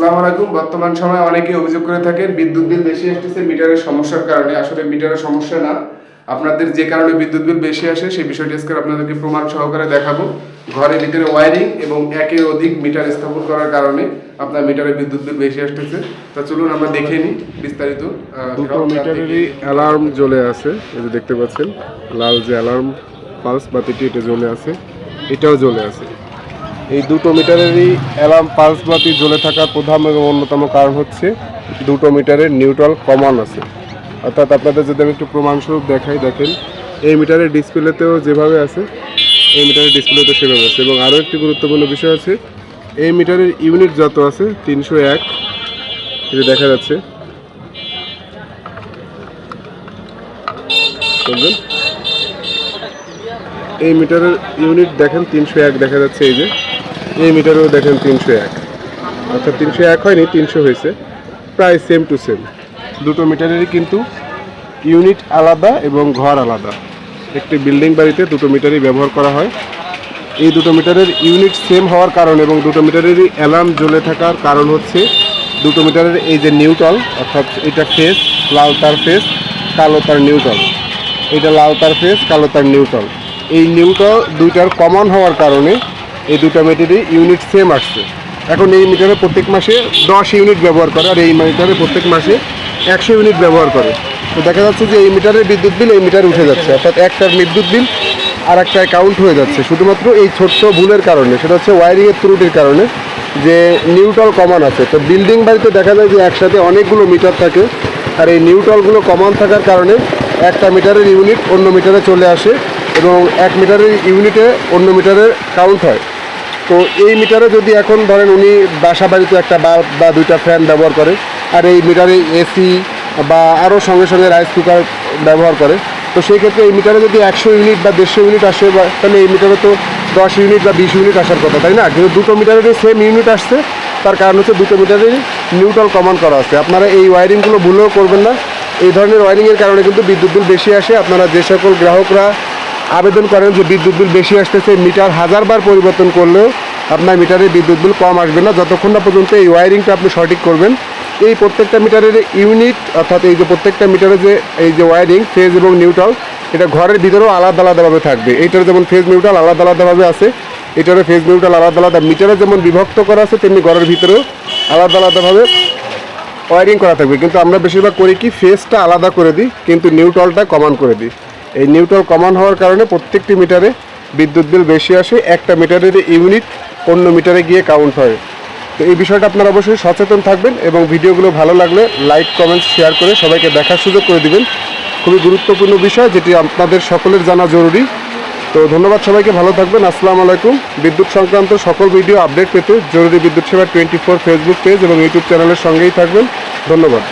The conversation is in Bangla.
আসসালামু আলাইকুম। বর্তমান সময়ে অনেকেই অভিযোগ করে থাকেন বিদ্যুৎ বিল বেশি আসতেছে মিটারের সমস্যার কারণে। আসলে মিটারের সমস্যা না। আপনাদের যে কারণে বিদ্যুৎ বিল বেশি আসে সেই বিষয়টি আজকে আপনাদেরকে প্রমাণ সহকারে দেখাবো। ঘরের ভিতরে ওয়ারিং এবং একের অধিক মিটার স্থাপন করার কারণে আপনার মিটারে বিদ্যুৎ বিল বেশি আসতেছে। তা চলুন আমরা দেখে নিই বিস্তারিত আহ, দুটো মিটারেরই অ্যালার্ম জ্বলে আছে। এই যে দেখতে পাচ্ছেন লাল যে অ্যালার্ম পালস বাতিটি এটা জ্বলে আছে। এটাও জ্বলে আছে। এই দুটো মিটারেরই অ্যালার্ম পালস বাতি জ্বলে থাকার প্রধান এবং অন্যতম কারণ হচ্ছে দুটো মিটারের নিউট্রাল কমন আছে। অর্থাৎ আপনাদের যদি আমি একটু প্রমাণস্বরূপ দেখাই, দেখেন, এই মিটারের ডিসপ্লেতেও যেভাবে আছে, এই মিটারের ডিসপ্লেতেও সেভাবে আছে। এবং আরও একটি গুরুত্বপূর্ণ বিষয় আছে, এই মিটারের ইউনিট যত আছে, তিনশো এক যে দেখা যাচ্ছে। এই মিটারের ইউনিট দেখেন তিনশো এক দেখা যাচ্ছে এই যে। এই মিটারেও দেখেন তিনশো এক। অর্থাৎ তিনশো এক হয়নি, তিনশো হয়েছে। প্রায় সেম টু সেম দুটো মিটারেরই কিন্তু ইউনিট আলাদা এবং ঘর আলাদা। একটি বিল্ডিং বাড়িতে দুটো মিটারই ব্যবহার করা হয়। এই দুটো মিটারের ইউনিট সেম হওয়ার কারণ এবং দুটো মিটারেরই অ্যালার্ম জ্বলে থাকার কারণ হচ্ছে, দুটো মিটারের এই যে নিউটল অর্থাৎ এটা ফেস লাল তার ফেস কালো তার নিউটল এটা লাল তার ফেস কালো তার নিউট্রাল এই নিউট্রাল দুইটার কমন হওয়ার কারণে এই দুটো মিটারই ইউনিট সেম আসছে। এখন এই মিটারে প্রত্যেক মাসে দশ ইউনিট ব্যবহার করে আর এই মিটারে প্রত্যেক মাসে একশো ইউনিট ব্যবহার করে। তো দেখা যাচ্ছে যে এই মিটারের বিদ্যুৎ বিল, এই মিটারে উঠে যাচ্ছে। অর্থাৎ একটার বিদ্যুৎ বিল আর একটা অ্যাকাউন্ট হয়ে যাচ্ছে। শুধুমাত্র এই ছোট্ট ভুলের কারণে, সেটা হচ্ছে ওয়ারিংয়ের ত্রুটির কারণে যে নিউটল কমান আছে। তো বিল্ডিং বাড়িতে দেখা যায় যে একসাথে অনেকগুলো মিটার থাকে আর এই নিউটলগুলো কমান থাকার কারণে একটা মিটারের ইউনিট অন্য মিটারে চলে আসে। এবং এক মিটারের ইউনিটে অন্য মিটারের কাউন্ট হয়। তো এই মিটারে যদি এখন ধরেন উনি বাসা বাড়িতে একটা বাল্ব বা দুইটা ফ্যান ব্যবহার করে, আর এই মিটারে এসি বা আরও সঙ্গে সঙ্গে রাইস কুকার ব্যবহার করে, তো সেই ক্ষেত্রে এই মিটারে যদি একশো ইউনিট বা দেড়শো ইউনিট আসে তাহলে এই মিটারে তো দশ ইউনিট বা বিশ ইউনিট আসার কথা, তাই না? কিন্তু দুটো মিটারেরই সেম ইউনিট আসছে, তার কারণ হচ্ছে দুটো মিটারেরই নিউট্রাল কমান করা আছে। আপনারা এই ওয়ারিংগুলো ভুলেও করবেন না। এই ধরনের ওয়ারিংয়ের কারণে কিন্তু বিদ্যুৎ বিল বেশি আসে। আপনারা যে সকল গ্রাহকরা আবেদন করেন যে বিদ্যুৎ বিল বেশি আসতেছে, মিটার হাজারবার পরিবর্তন করলেও আপনার মিটারে বিদ্যুৎ বিল কম আসবে না। যতক্ষণ না পর্যন্ত এই ওয়ারিংটা আপনি সঠিক করবেন, এই প্রত্যেকটা মিটারের ইউনিট, অর্থাৎ এই যে প্রত্যেকটা মিটারে যে, এই যে ওয়ারিং, ফেজ এবং নিউট্রাল, এটা ঘরের ভিতরেও আলাদা আলাদাভাবে থাকবে। এইটার যেমন ফেজ নিউট্রাল আলাদা আলাদাভাবে আছে, এটারও ফেজ নিউট্রাল আলাদা আলাদা, মিটারে যেমন বিভক্ত করা আছে, তেমনি ঘরের ভিতরেও আলাদা আলাদাভাবে ওয়ারিং করা থাকবে। কিন্তু আমরা বেশিরভাগ করি কি ফেসটা আলাদা করে দিই, কিন্তু নিউট্রালটা কমান করে দিই। এই নিউট্রাল কমান হওয়ার কারণে প্রত্যেকটি মিটারে বিদ্যুৎ বিল বেশি আসে, একটা মিটারের ইউনিট অন্য মিটারে গিয়ে কাউন্ট হয়। তো এই বিষয়টা আপনারা অবশ্যই সচেতন থাকবেন এবং ভিডিওগুলো ভালো লাগলে লাইক কমেন্ট শেয়ার করে সবাইকে দেখার সুযোগ করে দিবেন। খুবই গুরুত্বপূর্ণ বিষয় যেটি আপনাদের সকলের জানা জরুরি। তো ধন্যবাদ সবাইকে, ভালো থাকবেন, আসসালামু আলাইকুম। বিদ্যুৎ সংক্রান্ত সকল ভিডিও আপডেট পেতে জরুরি বিদ্যুৎ সেবা টোয়েন্টি ফোর ফেসবুক পেজ এবং ইউটিউব চ্যানেলের সঙ্গেই থাকবেন। ধন্যবাদ।